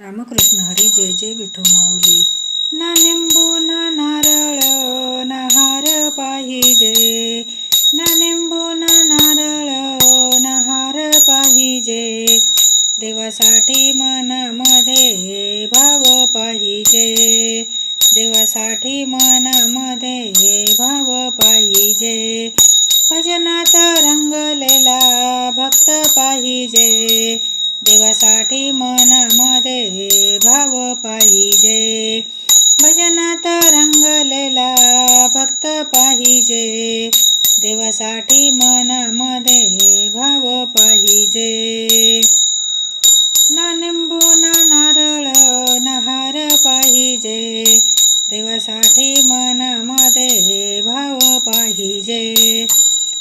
रामकृष्ण हरी जय जय विठू माऊली. ना निंबू ना नारळ ना हार पाहिजे. ना निंबू ना नारळ ना हार पाहिजे. देवासाठी मनामध्ये भाव पाहिजे. देवासाठी मनामध्ये भाव पाहिजे. साठी मनामध्ये भाव पाहिजे. भजनात रंगलेला भक्त पाहिजे. देवासाठी मनामध्ये भाव पाहिजे. ना निंबू ना नारळ ना हार पाहिजे. देवासाठी मनामध्ये भाव पाहिजे.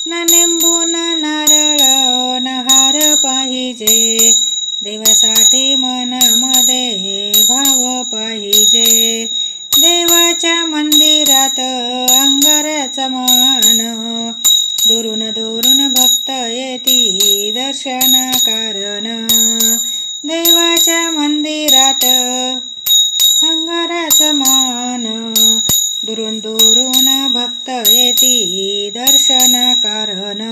ना निंबू ना नारळ ना हार पाहिजे. साठी मनामध्ये भाव पाहिजे. देवाच्या मंदिरात अंगाराचा मान. दुरून दुरून भक्त येती दर्शन कारण देवाच्या मंदिरात अंगाराचा मान. दुरून दुरून भक्त येती दर्शन कारण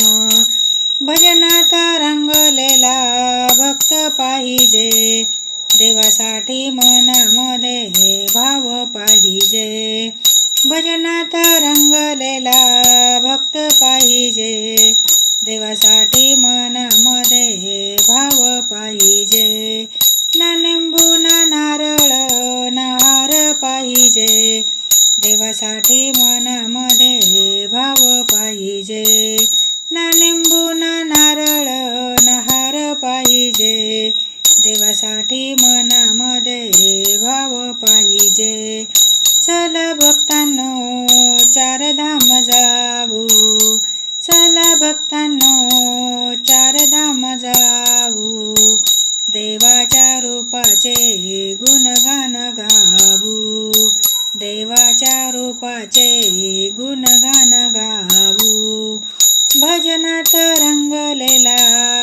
भजनात रंग भाव पाहिजे. भजनात रंगलेला भक्त पाहिजे. देवासाठी मनामध्ये भाव पाहिजे. ना निंबू ना नारळ नार पाहिजे. देवासाठी मनामध्ये भाव पाहिजे. ना निंबू ना चल भक्तांनो चार धाम जाऊ चला भक्तांनो चार धाम जाऊ देवाच्या रूपाचे गुणगान गाऊ देवाच्या रूपाचे गुणगान गाऊ भजनात रंगलेला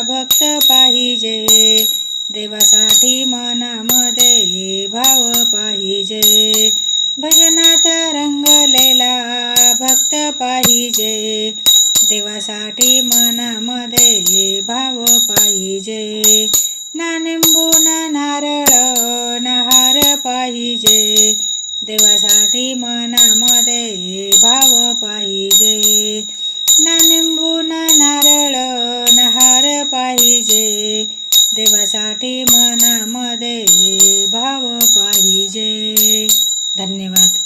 भक्त पाहिजे. देवासाठी मनामध्ये भाव पाहिजे. भजनात रंगलेला भक्त पाहिजे. देवासाठी मनामध्ये भाव पाहिजे. ना निंबू ना नारळ नहार पाहिजे. देवासाठी मनामध्ये भाव पाहिजे. ना निंबू ना नारळ नहार पाहिजे. देवासाठी मनामध्ये भाव पाहिजे. धन्यवाद.